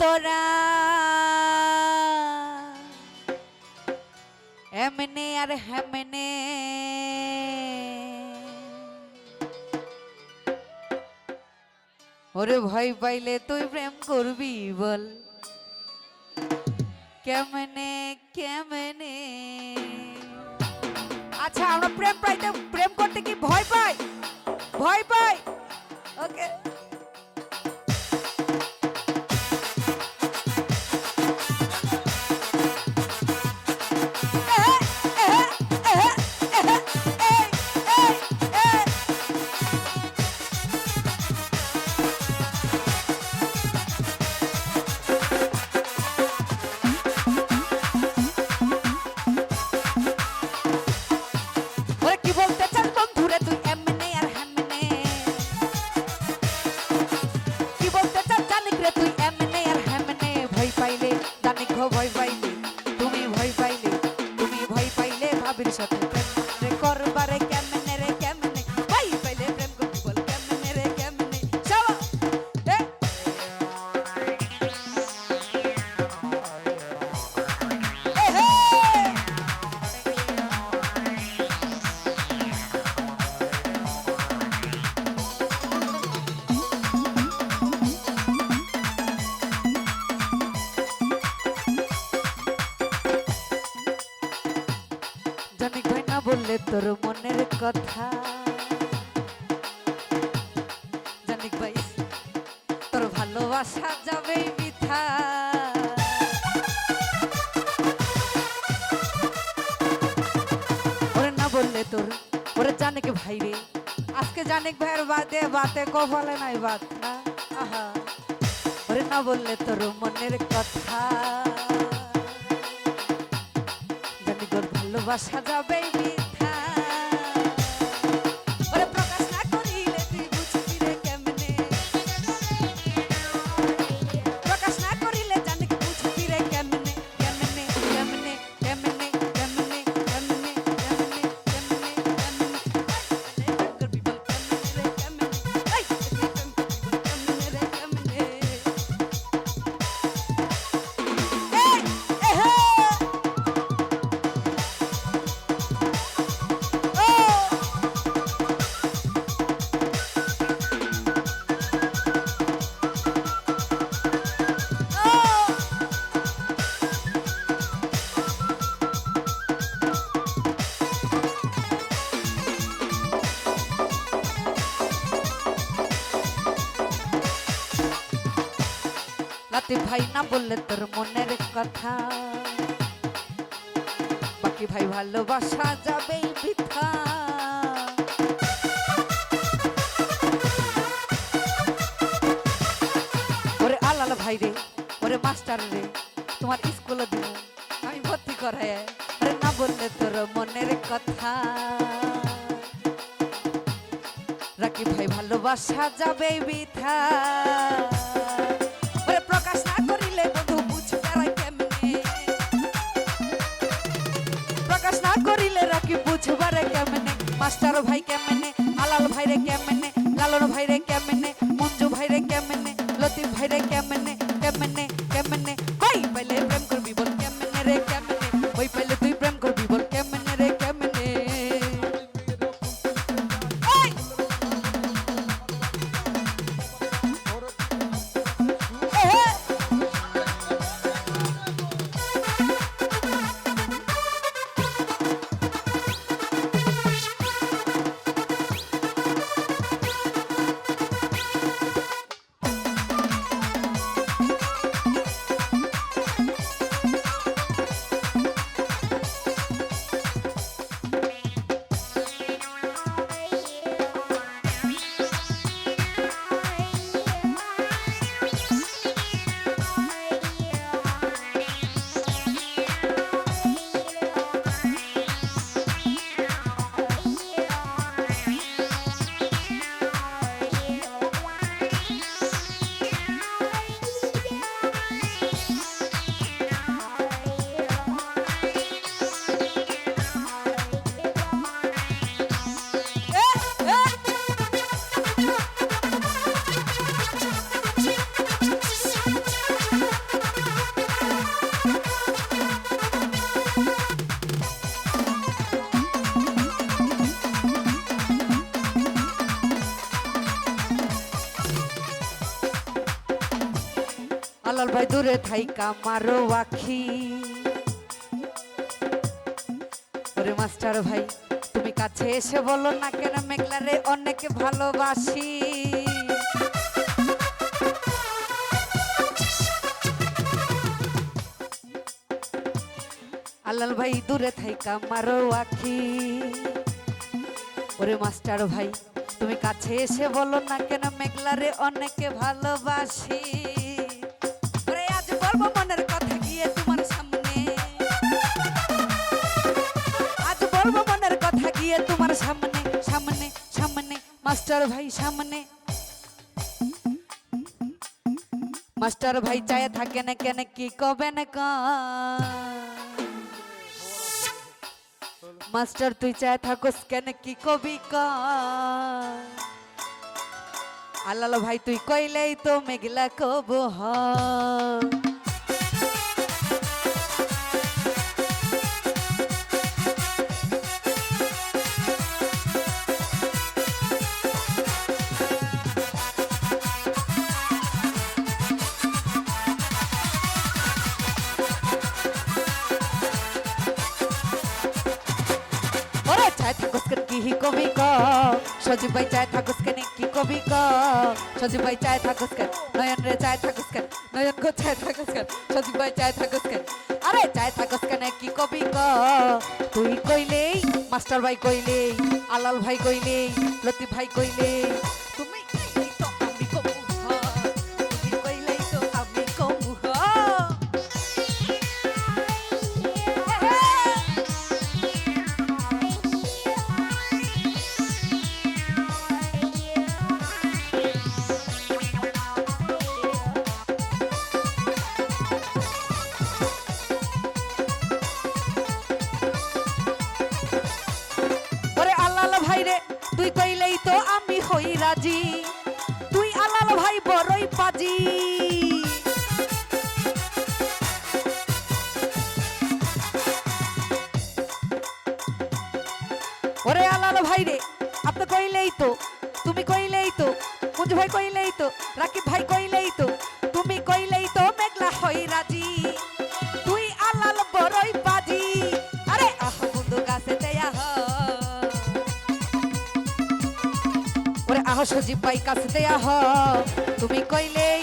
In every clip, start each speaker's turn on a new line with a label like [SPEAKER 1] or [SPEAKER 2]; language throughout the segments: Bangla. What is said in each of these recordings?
[SPEAKER 1] তোরা। এমনে আর হেমনে। ওরে ভয় পাইলে তুই প্রেম করবি বল। কেমনে কেমনে? আচ্ছা আমরা প্রেম পাইতে, প্রেম করতে কি ভয় পাই? ভয় পাই? ওকে। Oh boy. জানিক ভাই না বললে তোর মনের কথা। জানিক ভাই, তোর ভালোবাসা যাবে মিথা ওরে না বললে তোর, ওরে জানিক ভাই রে। আজকে জানিক ভাইয়ের বাদে, বাতে কপালে নাই বাত না আহা, ওরে না বললে তোর মনের কথা। ভালোবাসা যাবে লাতি ভাই না বললে তোর মনের কথা বাকি ভাই ভালোবাসা যাবেই বৃথা ওরে আলাল ভাই রে ওরে মাস্টার রে তোমার স্কুলে দিব আমি ভর্তি করাই আরে না বললে তোর মনের কথা রাকি ভাই ভালোবাসা যাবে মাস্টার ভাই কেমনে আলাল ভাইরে কেমনে, লালন ভাইরে কেমনে, মঞ্জু ভাইরে কেমনে, লতিফ ভাইরে কেমনে আলাল ভাই দূরে থাইকা মারো আখি। ওরে মাস্টার ভাই, তুমি কাছে এসে বলো না কেন মেঘলারে অনেক ভালোবাসি। আলাল ভাই দূরে থাইকা মারো আখি। ওরে মাস্টার ভাই, তুমি কাছে এসে বলো না কেন মেঘলারে অনেকে ভালোবাসি। তোমার সামনে। আজ বলব কথা গিয়ে তোমার সামনে সামনে সামনে, মাস্টার ভাই সামনে। মাস্টার ভাই চায় থাকে না কেন, কি কবেন কা? মাস্টার তুই চায় থাকোস কেন, কি কবি আল্লাহ ভাই তুই কইলেই তো মেঘলা কব হ কি কবি ক সজীব ভাই চায় থাকুস কেন কি কবি ক? সজীব ভাই চায় থাকুস কেন? নয়ন রে চায় থাকুস কেন? নয়ন গো চায় থাকুস কেন? সজীব ভাই চায় থাকুস কেন? আরে চায় থাকুস কেন কি কবি ক? তুই কইলেই, মাস্টার ভাই কইলেই, আলাল ভাই কইলেই, লতিফ ভাই কইলেই ওরে আল্লাল ভাই রে, আপনি কইলেই তো, তুমি কইলেই তো মুঞ্জু ভাই কইলেই তো, রাকিব ভাই কইলেই তো, তুমি কইলেই তো মেঘলা হই রাজি। তুই আল্লাল বড়ই পাজি আরে আহ বন্ধু কাছে দেয়া হ। ওরে আহ সজীব ভাই কাছে দেয়া হ। তুমি কইলেই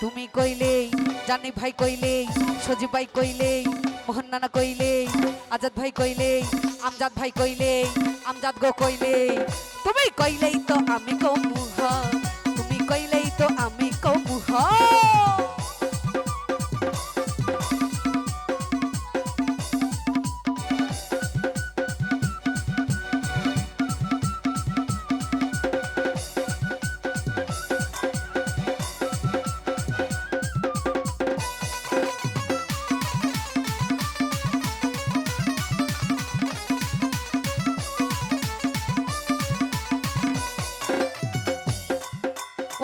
[SPEAKER 1] তুমি কইলেই, জানি ভাই কইলেই, সজীব ভাই কইলেই, মোহন নানা কইলেই, আজাদ ভাই কইলেই, আমজাদ ভাই কইলেই, আমজাদ গো কইলেই। তুমি কইলেই তো আমি কমু হ, তুমি কইলেই তো আমি কমু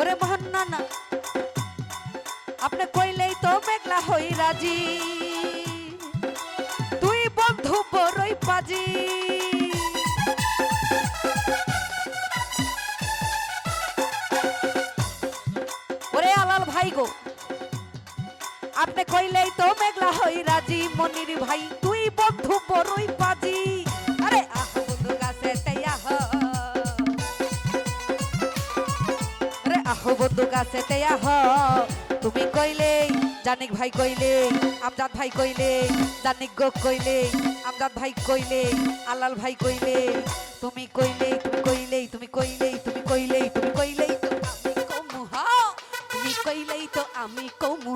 [SPEAKER 1] ওরে মোহন নানা, আপনি কইলেই তো মেঘলা হই রাজি। তুই বন্ধু বড়ই পাজি। ওরে আলাল ভাই গো, আপনি কইলেই তো মেঘলা হই রাজি, মনির ভাই তুই বন্ধু বড়ই পাজি। আরে আহ। বন্ধু তেয়া হ তুমি কইলে, জানিক ভাই কইলে, আমজাদ ভাই কইলে, জানিক গোক কইলে, আমজাদ ভাই কইলে, আলাল ভাই কইলে, তুমি কইলে তুমি কইলেই তুমি কইলেই তুমি কইলেই তুমি কইলেই তো আমি কমু হ, তুমি কইলেই তো আমি কমু